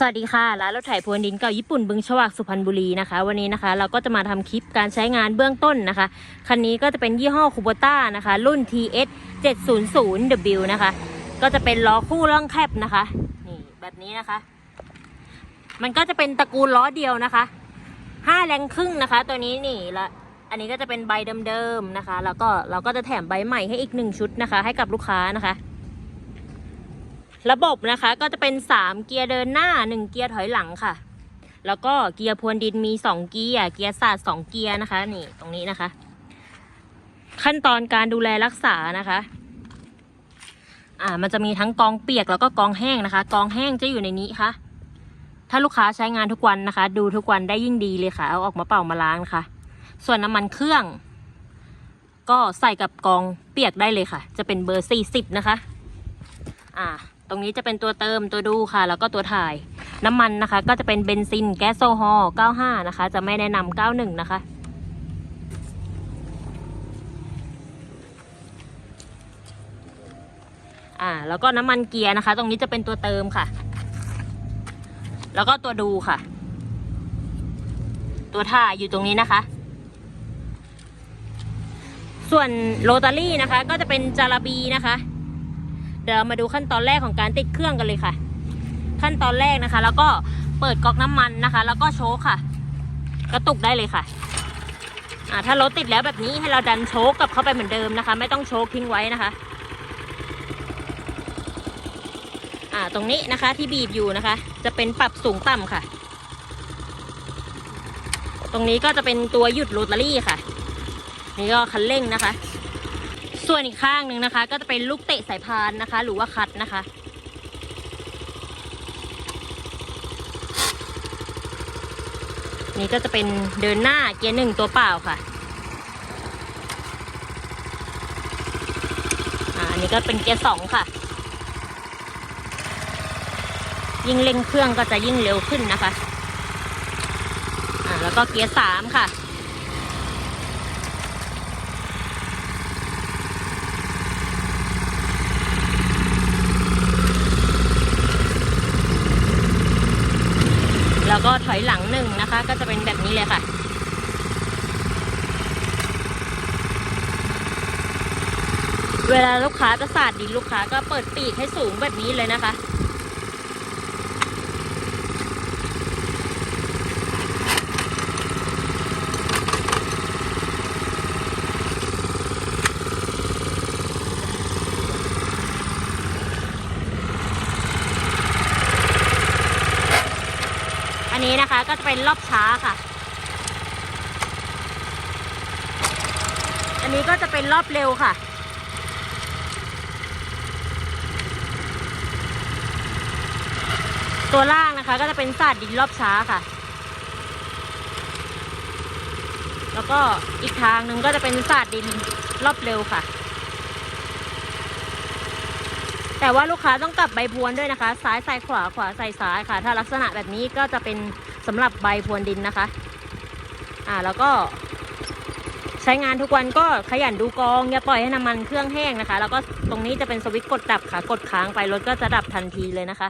สวัสดีค่ะ ร้านรถไถพรวนดินเก่าญี่ปุ่นบึงฉวากสุพรรณบุรีนะคะ วันนี้นะคะ เราก็จะมาทำคลิปการใช้งานเบื้องต้นนะคะ คันนี้ก็จะเป็นยี่ห้อคูโบต้านะคะ รุ่น TS 700W นะคะ ก็จะเป็นล้อคู่ร่องแคบนะคะ นี่แบบนี้นะคะ มันก็จะเป็นตระกูลล้อเดียวนะคะห้าแรงครึ่งนะคะ ตัวนี้นี่ละอันนี้ก็จะเป็นใบเดิมๆนะคะ แล้วก็เราก็จะแถมใบใหม่ให้อีกหนึ่งชุดนะคะ ให้กับลูกค้านะคะ ระบบนะคะก็จะเป็น 3 เกียร์เดินหน้า 1 เกียร์ถอยหลังค่ะ แล้วก็เกียร์พรวนดินมี 2 เกียร์ เกียร์ศาสตร์2เกียร์นะคะนี่ตรงนี้นะคะ ขั้นตอนการดูแลรักษานะคะอ่ามันจะมีทั้งกองเปียกแล้วก็กองแห้งนะคะ กองแห้งจะอยู่ในนี้ค่ะ ถ้าลูกค้าใช้งานทุกวันนะคะ ดูทุกวันได้ยิ่งดีเลยค่ะ เอาออกมาเป่ามาล้างนะคะส่วนน้ำมันเครื่อง ก็ใส่กับกองเปียกได้เลยค่ะ จะเป็นเบอร์40นะคะ อ่า ตรงนี้จะเป็นตัวเติมตัวดูค่ะ แล้วก็ตัวถ่าย น้ำมันนะคะ ก็จะเป็นเบนซินแก๊สโซฮอล์95 นะคะ จะไม่แนะนำ91 นะคะ อ่า แล้วก็น้ำมันเกียร์นะคะ ตรงนี้จะเป็นตัวเติมค่ะ แล้วก็ตัวดูค่ะ ตัวถ่ายอยู่ตรงนี้นะคะส่วนโรตารี่นะคะก็จะเป็นจาราบีนะคะ เดี๋ยวมาดูขั้นตอนแรกของการติดเครื่องกันเลยค่ะ ขั้นตอนแรกนะคะ แล้วก็เปิดก๊อกน้ำมันนะคะ แล้วก็โชคค่ะ กระตุกได้เลยค่ะอ่าถ้ารถติดแล้วแบบนี้ให้เราดันโชคกลับเข้าไปเหมือนเดิมนะคะ ไม่ต้องโชคทิ้งไว้นะคะอ่าตรงนี้นะคะที่บีบอยู่นะคะ จะเป็นปรับสูงต่ำค่ะ ตรงนี้ก็จะเป็นตัวหยุดโรตารี่ค่ะ นี่ก็คันเร่งนะคะ ส่วนอีกข้างหนึ่งนะคะ ก็จะเป็นลูกเตะสายพานนะคะ หรือว่าคัดนะคะ นี่ก็จะเป็นเดินหน้าเกียร์หนึ่งตัวเปล่าค่ะอันนี้ก็เป็นเกียร์สองค่ะ ยิ่งเร่งเครื่องก็จะยิ่งเร็วขึ้นนะคะอ่าแล้วก็เกียร์สามค่ะ แล้วก็ถอยหลังหนึ่งนะคะ ก็จะเป็นแบบนี้เลยค่ะเวลาลูกค้าจะสาดดินลูกค้าก็เปิดปีกให้สูงแบบนี้เลยนะคะ อันนี้นะคะก็จะเป็นรอบช้าค่ะ อันนี้ก็จะเป็นรอบเร็วค่ะ ตัวล่างนะคะก็จะเป็นศาสตร์ดินรอบช้าค่ะ แล้วก็อีกทางหนึ่งก็จะเป็นศาสตร์ดินรอบเร็วค่ะ แต่ว่าลูกค้าต้องกลับใบพวนด้วยนะคะ ซ้ายใส่ขวาขวาใส่ซ้ายค่ะ ถ้าลักษณะแบบนี้ก็จะเป็นสำหรับใบพวนดินนะคะ อ่าแล้วก็ ใช้งานทุกวันก็ขยันดูกองอย่าปล่อยให้น้ำมันเครื่องแห้งนะคะ แล้วก็ตรงนี้จะเป็นสวิตช์กดดับค่ะ กดค้างไปรถก็จะดับทันทีเลยนะคะ